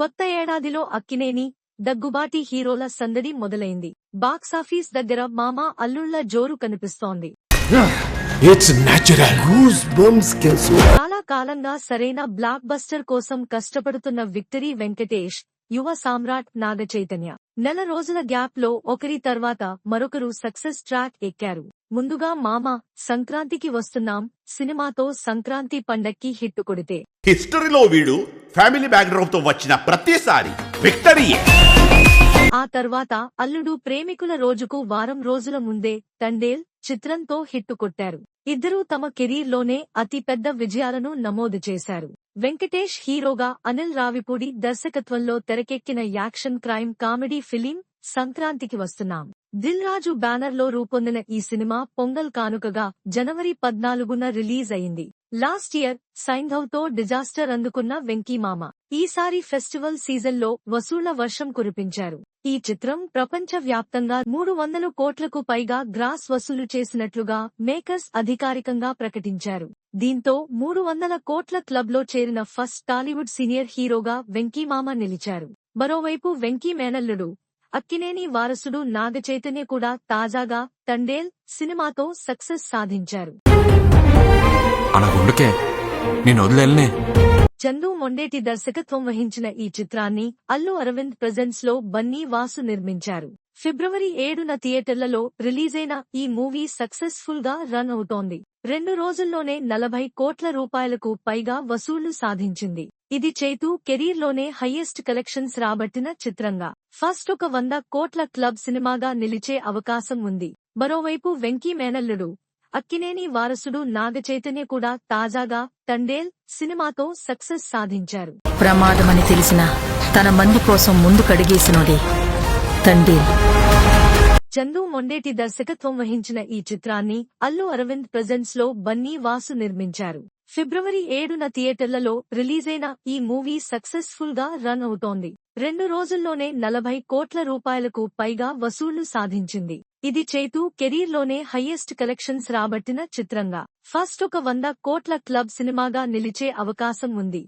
కొత్త ఏడాదిలో అక్కినేని దగ్గుబాటి హీరోల సందడి మొదలైంది. బాక్సాఫీస్ దగ్గర మామ అల్లుళ్ళ జోరు కనిపిస్తోంది. చాలా కాలంగా సరైన బ్లాక్ బస్టర్ కోసం కష్టపడుతున్న విక్టరీ వెంకటేష్ యువ సామ్రాట్ నాగ చైతన్య నెల రోజుల గ్యాప్లో ఒకరి తర్వాత మరొకరు సక్సెస్ ట్రాక్ ఎక్కారు. ముందుగా మామ సంక్రాంతికి వస్తున్నాం సినిమాతో సంక్రాంతి పండక్కి హిట్ కొడితే. హిస్టరీలో వీడు ఫ్యామిలీ బ్యాక్గ్రౌండ్తో వచ్చిన ప్రతిసారి విక్టరీయే. ఆ తర్వాత అల్లుడు ప్రేమికుల రోజుకు వారం రోజుల ముందే తండేల్ చిత్రంతో హిట్టు కొట్టారు. ఇద్దరూ తమ కెరీర్లోనే అతి పెద్ద విజయాలను నమోదు చేశారు. వెంకటేష్ హీరోగా అనిల్ రావిపూడి దర్శకత్వంలో తెరకెక్కిన యాక్షన్ క్రైమ్ కామెడీ ఫిలిం సంక్రాంతికి వస్తున్నాం. దిల్ రాజు బ్యానర్లో రూపొందిన ఈ సినిమా పొంగల్ కానుకగా జనవరి పద్నాలుగున రిలీజ్ అయింది. లాస్ట్ ఇయర్ సైంధవ్తో డిజాస్టర్ అందుకున్న వెంకీమామ ఈసారి ఫెస్టివల్ సీజన్లో వసూళ్ళ వర్షం కురిపించారు. ఈ చిత్రం ప్రపంచ వ్యాప్తంగా మూడు వందల కోట్లకు పైగా గ్రాస్ వసూలు చేసినట్లుగా మేకర్స్ అధికారికంగా ప్రకటించారు. దీంతో మూడు వందల కోట్ల క్లబ్లో చేరిన ఫస్ట్ టాలీవుడ్ సీనియర్ హీరోగా వెంకీమామ నిలిచారు. మరోవైపు వెంకీ మేనల్లుడు అక్కినేని వారసుడు నాగచైతన్య కూడా తాజాగా తండేల్ సినిమాతో సక్సెస్ సాధించారు. అలా నేను వదిలేనే చందు మొండేటి దర్శకత్వం వహించిన ఈ చిత్రాన్ని అల్లు అరవింద్ ప్రెజెన్స్లో బన్నీ వాసు నిర్మించారు. ఫిబ్రవరి ఏడున థియేటర్లలో రిలీజైన ఈ మూవీ సక్సెస్ఫుల్గా రన్ అవుతోంది. రెండు రోజుల్లోనే నలభై కోట్ల రూపాయలకు పైగా వసూళ్ళు సాధించింది. ఇది చేతు కెరీర్లోనే హయ్యెస్ట్ కలెక్షన్స్ రాబట్టిన చిత్రంగా. ఫస్ట్ ఒక వంద కోట్ల క్లబ్ సినిమాగా నిలిచే అవకాశం ఉంది. మరోవైపు వెంకీ మేనల్లుడు అక్కినేని వారసుడు నాగ చైతన్య కూడా తాజాగా తండేల్ సినిమాతో సక్సెస్ సాధించారు. ప్రమాదమని తెలిసిన తన మంది కోసం ముందు కడిగేసినోడే తండ్రి చందు మొండేటి దర్శకత్వం వహించిన ఈ చిత్రాన్ని అల్లు అరవింద్ ప్రెజెన్స్లో బన్నీ వాసు నిర్మించారు. ఫిబ్రవరి ఏడున థియేటర్లలో రిలీజైన ఈ మూవీ సక్సెస్ఫుల్గా రన్ అవుతోంది. రెండు రోజుల్లోనే నలభై కోట్ల రూపాయలకు పైగా వసూళ్ళు సాధించింది. ఇది చైతూ కెరీర్లోనే హయ్యెస్ట్ కలెక్షన్స్ రాబట్టిన చిత్రంగా. ఫస్ట్ ఒక వంద కోట్ల క్లబ్ సినిమాగా నిలిచే అవకాశం ఉంది.